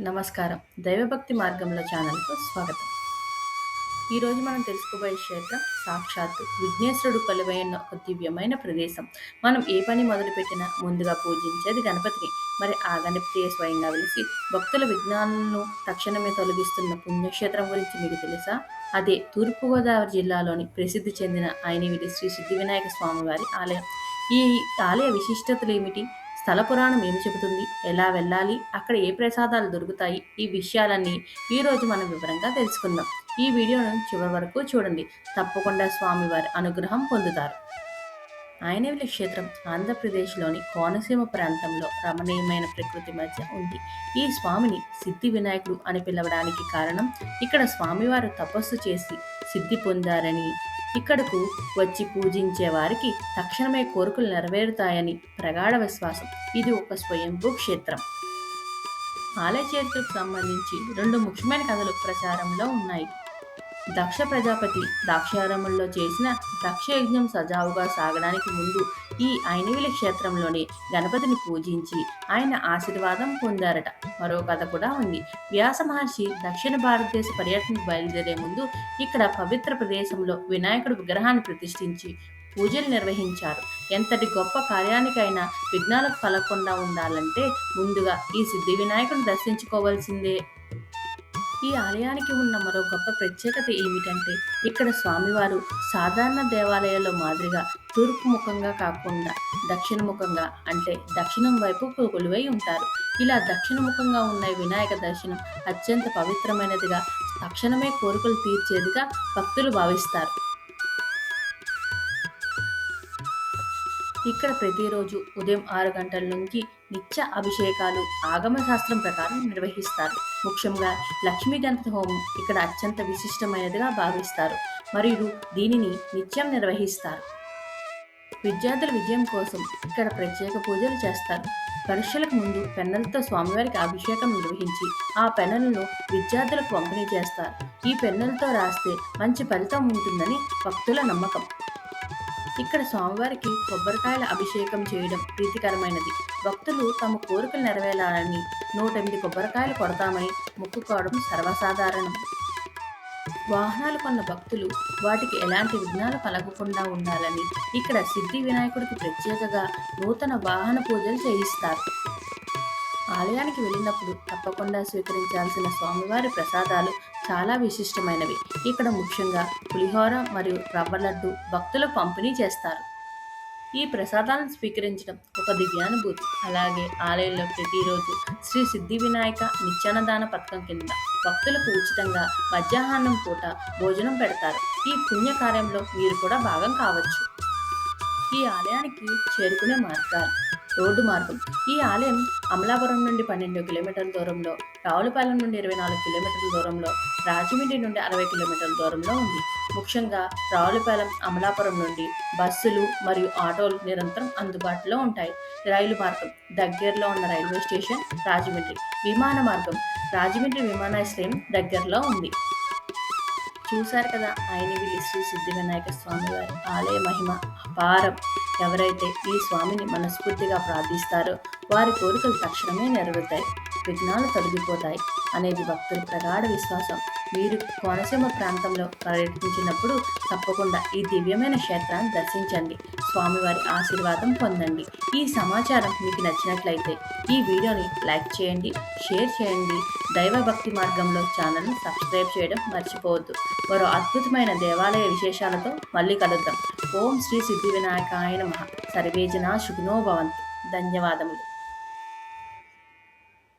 నమస్కారం. దైవభక్తి మార్గంలో ఛానల్కు స్వాగతం. ఈరోజు మనం తెలుసుకోబోయే క్షేత్రం సాక్షాత్తు విఘ్నేశ్వరుడు కొలువైన ఒక దివ్యమైన ప్రదేశం. మనం ఏ పని మొదలుపెట్టినా ముందుగా పూజించేది గణపతిని. మరి ఆ గణపతి స్వయంగా వెలిసి భక్తుల విఘ్నాలను తక్షణమే తొలగిస్తున్న పుణ్యక్షేత్రం గురించి మీకు తెలుసా? అదే తూర్పుగోదావరి జిల్లాలోని ప్రసిద్ధి చెందిన ఆయనవిడి శ్రీ సిద్ధివినాయక స్వామివారి ఆలయం. ఈ ఆలయ విశిష్టతలు ఏమిటి? స్థల పురాణం ఏమి చెబుతుంది? ఎలా వెళ్ళాలి? అక్కడ ఏ ప్రసాదాలు దొరుకుతాయి? ఈ విషయాలన్నీ ఈరోజు మనం వివరంగా తెలుసుకుందాం. ఈ వీడియోను చివరి వరకు చూడండి. తప్పకుండా స్వామివారి అనుగ్రహం పొందుతారు. ఆయనవిలి క్షేత్రం. ఆంధ్రప్రదేశ్లోని కోనసీమ ప్రాంతంలో రమణీయమైన ప్రకృతి మధ్య ఉంది. ఈ స్వామిని సిద్ధి వినాయకుడు అని పిలవడానికి కారణం ఇక్కడ స్వామివారు తపస్సు చేసి సిద్ధి పొందారని. ఇక్కడకు వచ్చి పూజించే వారికి తక్షణమే కోరికలు నెరవేరుతాయని ప్రగాఢ విశ్వాసం. ఇది ఒక స్వయంభూ క్షేత్రం. ఆలయ చరిత్రకు సంబంధించి రెండు ముఖ్యమైన కథలు ప్రచారంలో ఉన్నాయి. దక్ష ప్రజాపతి ద్రాక్షారామంలో చేసిన దక్షయజ్ఞం సజావుగా సాగడానికి ముందు ఈ ఐనవిలి క్షేత్రంలోని గణపతిని పూజించి ఆయన ఆశీర్వాదం పొందారట. మరో కథ కూడా ఉంది. వ్యాస మహర్షి దక్షిణ భారతదేశ పర్యటనకు బయలుదేరే ముందు ఇక్కడ పవిత్ర ప్రదేశంలో వినాయకుడు విగ్రహాన్ని ప్రతిష్ఠించి పూజలు నిర్వహించారు. ఎంతటి గొప్ప కార్యానికైనా విఘ్నాలకు కలగకుండా ఉండాలంటే ముందుగా ఈ సిద్ధి వినాయకుని దర్శించుకోవాల్సిందే. ఈ ఆలయానికి ఉన్న మరో గొప్ప ప్రత్యేకత ఏమిటంటే ఇక్కడ స్వామివారు సాధారణ దేవాలయాల్లో మాదిరిగా తూర్పు ముఖంగా కాకుండా దక్షిణ ముఖంగా అంటే దక్షిణం వైపు కొలువై ఉంటారు. ఇలా దక్షిణముఖంగా ఉన్న వినాయక దర్శనం అత్యంత పవిత్రమైనదిగా తక్షణమే కోరికలు తీర్చేదిగా భక్తులు భావిస్తారు. ఇక్కడ ప్రతిరోజు ఉదయం ఆరు గంటల నుంచి నిత్య అభిషేకాలు ఆగమ శాస్త్రం ప్రకారం నిర్వహిస్తారు. ముఖ్యంగా లక్ష్మీ గణపతి హోమం ఇక్కడ అత్యంత విశిష్టమైనదిగా భావిస్తారు. మరియు దీనిని నిత్యం నిర్వహిస్తారు. విద్యార్థుల విజయం కోసం ఇక్కడ ప్రత్యేక పూజలు చేస్తారు. పరీక్షలకు ముందు పెన్నులతో స్వామివారికి అభిషేకం నిర్వహించి ఆ పెన్నులను విద్యార్థులకు పంపిణీ చేస్తారు. ఈ పెన్నులతో రాస్తే మంచి ఫలితం ఉంటుందని భక్తుల నమ్మకం. ఇక్కడ స్వామివారికి కొబ్బరికాయల అభిషేకం చేయడం ప్రీతికరమైనది. భక్తులు తమ కోరికలు నెరవేరాలని నూట ఎనిమిది కొబ్బరికాయలు కొడతామని మొక్కుకోవడం సర్వసాధారణం. వాహనాలు కొన్న భక్తులు వాటికి ఎలాంటి విఘ్నాలు కలగకుండా ఉండాలని ఇక్కడ సిద్ధి వినాయకుడికి ప్రత్యేకగా నూతన వాహన పూజలు చేయిస్తారు. ఆలయానికి వెళ్ళినప్పుడు తప్పకుండా స్వీకరించాల్సిన స్వామివారి ప్రసాదాలు చాలా విశిష్టమైనవి. ఇక్కడ ముఖ్యంగా పులిహోర మరియు రవ్వ లడ్డు భక్తులకు పంపిణీ చేస్తారు. ఈ ప్రసాదాలను స్వీకరించడం ఒక దివ్యానుభూతి. అలాగే ఆలయంలో ప్రతిరోజు శ్రీ సిద్ధి వినాయక నిత్యానదాన పథకం కింద భక్తులకు ఉచితంగా మధ్యాహ్నం పూట భోజనం పెడతారు. ఈ పుణ్య కార్యంలో మీరు కూడా భాగం కావచ్చు. ఈ ఆలయానికి చేరుకునే మార్గాలు. రోడ్డు మార్గం. ఈ ఆలయం అమలాపురం నుండి పన్నెండు కిలోమీటర్ల దూరంలో రావులపాలెం నుండి ఇరవై నాలుగు కిలోమీటర్ల దూరంలో రాజమండ్రి నుండి అరవై కిలోమీటర్ల దూరంలో ఉంది. ముఖ్యంగా రావులపాలెం అమలాపురం నుండి బస్సులు మరియు ఆటోలు నిరంతరం అందుబాటులో ఉంటాయి. రైలు మార్గం. దగ్గరలో ఉన్న రైల్వే స్టేషన్ రాజమండ్రి. విమాన మార్గం. రాజమండ్రి విమానాశ్రయం దగ్గరలో ఉంది. చూశారు కదా ఆయనవిల్లి శ్రీ సిద్ధి వినాయక స్వామి వారి ఆలయ మహిమ అపారం. ఎవరైతే ఈ స్వామిని మనస్ఫూర్తిగా ప్రార్థిస్తారో వారి కోరికలు తక్షణమే నెరవేరుతాయి. విఘ్నాలు తొలగిపోతాయి అనేది భక్తుల ప్రగాఢ విశ్వాసం. మీరు కోనసీమ ప్రాంతంలో పర్యటించినప్పుడు తప్పకుండా ఈ దివ్యమైన క్షేత్రాన్ని దర్శించండి. స్వామివారి ఆశీర్వాదం పొందండి. ఈ సమాచారం మీకు నచ్చినట్లయితే ఈ వీడియోని లైక్ చేయండి షేర్ చేయండి. దైవభక్తి మార్గంలో ఛానల్ను సబ్స్క్రైబ్ చేయడం మర్చిపోవద్దు. మరో అద్భుతమైన దేవాలయ విశేషాలతో మళ్ళీ కలుద్దాం. ఓం శ్రీ సిద్ధి వినాయకాయ నమ సర్వేజన శుభనో భవంతు. ధన్యవాదములు.